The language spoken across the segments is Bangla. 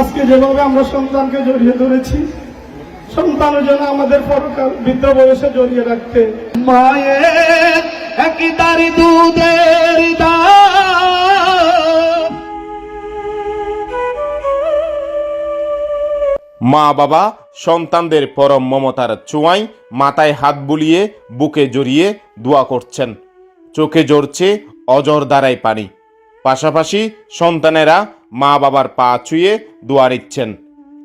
আজকে যেভাবে আমরা সন্তানকে জড়িয়ে ধরেছি সন্তানের জন্য আমাদের পরকাল বৃদ্ধ বয়সে জড়িয়ে রাখতে। মায়ের একই তারি দুধের মা বাবা সন্তানদের পরম মমতার চুয়াই মাথায় হাত বুলিয়ে বুকে জড়িয়ে দোয়া করছেন। চোখে জড়ছে অজর দ্বারাই পানি। পাশাপাশি সন্তানেরা মা বাবার পা ছুঁয়ে দোয়া নিচ্ছেন।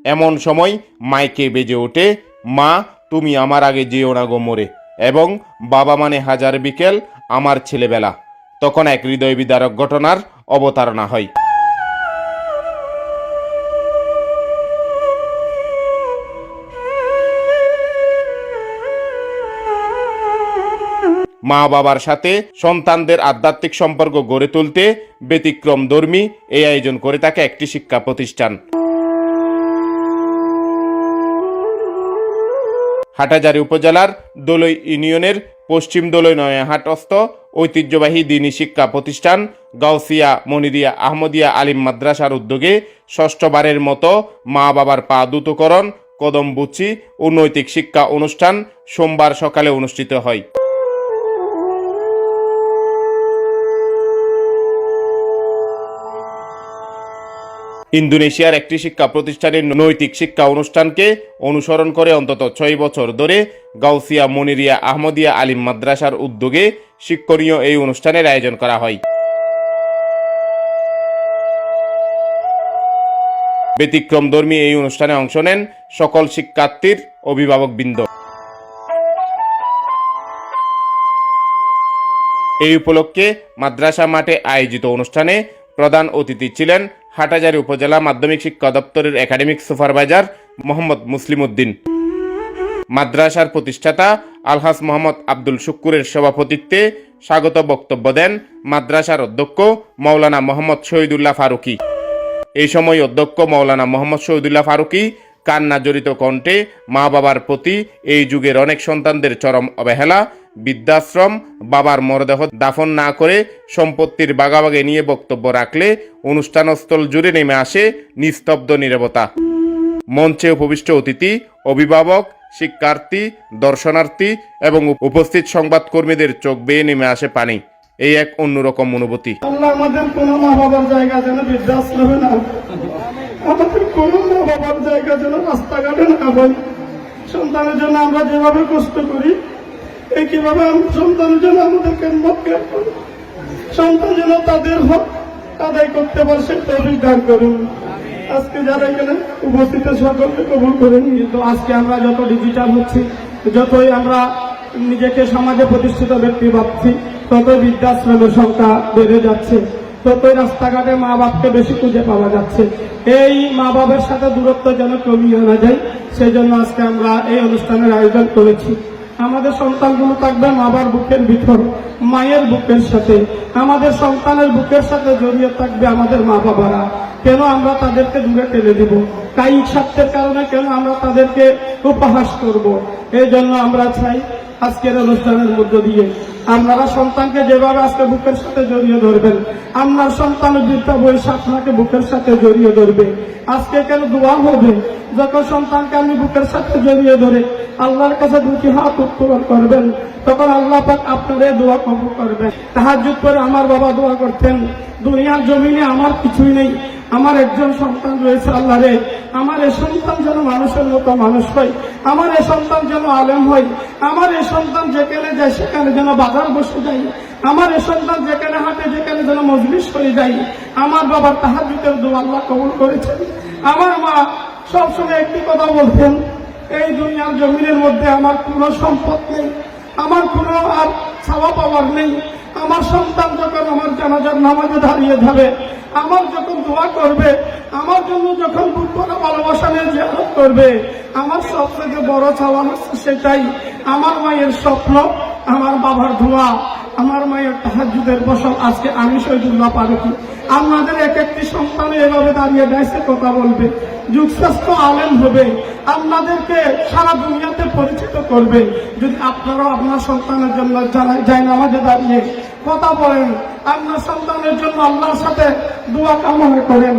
এমন সময় মাইকে বেজে ওঠে, মা, তুমি আমার আগে যেও না গো মোরে এবং বাবা মানে হাজার বিকেল আমার ছেলেবেলা। তখন এক হৃদয় বিদারক ঘটনার অবতারণা হয়। মা বাবার সাথে সন্তানদের আধ্যাত্মিক সম্পর্ক গড়ে তুলতে ব্যতিক্রম ধর্মী এই আয়োজন করে থাকে একটি শিক্ষা প্রতিষ্ঠান। হাটাজারি উপজেলার দোলই ইউনিয়নের পশ্চিম দোলই নয়াহাটস্থ ঐতিহ্যবাহী দিনী শিক্ষা প্রতিষ্ঠান গাউসিয়া মনিরিয়া আহমদিয়া আলিম মাদ্রাসার উদ্যোগে ষষ্ঠবারের মতো মা বাবার পা দ্রুতকরণ, কদম বুচি ও নৈতিক শিক্ষা অনুষ্ঠান সোমবার সকালে অনুষ্ঠিত হয়। ইন্দোনেশিয়ার একটি শিক্ষা প্রতিষ্ঠানের নৈতিক শিক্ষা অনুষ্ঠানকে অনুসরণ করে অন্তত ছয় বছর ধরে গাউসিয়া মনিরিয়া আহমদিয়া আলিম মাদ্রাসার উদ্যোগে শিক্ষণীয় এই অনুষ্ঠানের আয়োজন করা হয়। ব্যতিক্রম ধর্মী এই অনুষ্ঠানে অংশ নেন সকল শিক্ষার্থীর অভিভাবকবৃন্দ। এই উপলক্ষে মাদ্রাসা মাঠে আয়োজিত অনুষ্ঠানে প্রধান অতিথি ছিলেন হাটাজারি উপজেলা মাধ্যমিক শিক্ষা দপ্তরের একাডেমিক সুপারভাইজার মোহাম্মদ মুসলিম উদ্দিন মাদ্রাসার প্রতিষ্ঠাতা আলহাস মোহাম্মদ আব্দুল শুক্কুরের সভাপতিত্বে স্বাগত বক্তব্য দেন মাদ্রাসার অধ্যক্ষ মৌলানা মোহাম্মদ শহীদুল্লাহ ফারুকি। এই সময় অধ্যক্ষ মৌলানা মোহাম্মদ শহীদুল্লাহ ফারুকি কান্না জড়িত কণ্ঠে মা বাবার প্রতি এই যুগের অনেক সন্তানদের চরম অবহেলা, বৃদ্ধাশ্রম, বাবার মরদেহ দাফন না করে সম্পত্তির বাগাবাগে নিয়ে বক্তব্য রাখলে অনুষ্ঠানস্থল জুড়ে নেমে আসে নিস্তব্ধ নীরবতা। মঞ্চে উপবিষ্ট অতিথি, অভিভাবক, শিক্ষার্থী, দর্শনার্থী এবং উপস্থিত সংবাদকর্মীদের চোখ বেয়ে নেমে আসে পানি। এই এক অন্যরকম অনুভূতি। আমাদের কোনো মা বাবার জায়গা যেন বৃদ্ধাশ্রমে না আমাদের কোনো বাবার জায়গা যেন রাস্তাঘাটে না হয়। সন্তানের জন্য আমরা যেভাবে কষ্ট করি একইভাবে সন্তানের জন্য আমাদেরকে মক্কেল করি, সন্তান যেন তাদের হক আদায় করতে পারে সে তৌফিক দান করুন। আজকে যারা এখানে উপস্থিত সকলকে কবুল করে কিন্তু আজকে আমরা যত ডিজিটাল হচ্ছি, যতই আমরা নিজেকে সমাজে প্রতিষ্ঠিত ব্যক্তি ভাবছি, ততই বৃদ্ধাশ্রমের সংখ্যা বেড়ে যাচ্ছে। ততই রাস্তাঘাটে মা বাপকে বেশি খুঁজে পাওয়া যাচ্ছে, এই মা বাবার সাথে দূরত্ব যেন কমিয়ে আনা যায় সেই জন্য আজকে আমরা এই অনুষ্ঠানের আয়োজন করেছি। আমাদের সন্তানগুলো থাকবে মাবার বুকের ভিতর, মায়ের বুকের সাথে। আমাদের সন্তানের বুকের সাথে জড়িয়ে থাকবে আমাদের মা বাবারা। কেন আমরা তাদেরকে দূরে টেনে দিব? কায়িক স্বার্থের কারণে কেন আমরা তাদেরকে উপহাস করব? এই জন্য আমরা চাই আজকের অনুষ্ঠানের মধ্য দিয়ে আপনারা সন্তানকে যেভাবে আজকে বুকের সাথে জড়িয়ে ধরবেন, আপনার সন্তানের বৃদ্ধা বয়স আপনাকে বুকের সাথে জড়িয়ে ধরবে। আজকে কেন দোয়া হবে? যখন সন্তানকে আপনি বুকের সাথে জড়িয়ে ধরে আল্লাহর কাছে দুটি হাত উত্তোলন করবেন, তখন আল্লাহ পাক আপনার দোয়া কবুল করবেন তাহাজুদ করে আমার বাবা দোয়া করতেন, দুনিয়ার জমিনে আমার কিছুই নেই, আমার একজন সন্তান রয়েছে আল্লাহ রে আমার এই সন্তান যেন মানুষের মতো মানুষ হয়, আমার এই সন্তান যেন আলেম হয়, আমার এ সন্তান যেখানে যায় সেখানে যেন বাজার বসে যায়, আমার এই সন্তান যেখানে হাঁটে যেখানে যেন মজলিস হয়ে যায়, আমার বাবার তাহাজুদের দোয়া আল্লাহ কবুল করেছেন। আমার মা সবসময় একটি কথা বলতেন, এই দুনিয়ার জমিনের মধ্যে আমার কোনো সম্পদ নেই, আমার কোনো আর ছাওয়া পাওয়ার নেই, আমার সন্তান যখন আমার জানাজার নামাজে দাঁড়িয়ে যাবে, আমার যখন দোয়া করবে আমার জন্য যখন বুকরা ভালোবাসা নিয়ে জিয়ারত করবে, আমার সব থেকে বড় চাওয়া হচ্ছে সেটাই, আমার মায়ের স্বপ্ন, আমার বাবার দোয়া আমার মায়ের তাহাজুদের বসল আজকে আমি শহীদুল্লাহ পারুকি আপনাদের এক একটি সন্তান এভাবে দাঁড়িয়ে দাঁড়িয়ে কথা বলবে। যুগশ্রেষ্ঠ আলেম হবে আপনাদেরকে সারা দুনিয়াতে পরিচিত করবে। যদি আপনারাও আপনার সন্তানের জন্য যায় নামাজে দাঁড়িয়ে কথা বলেন, আপনার সন্তানের জন্য আল্লাহর সাথে দোয়া কামনা করেন।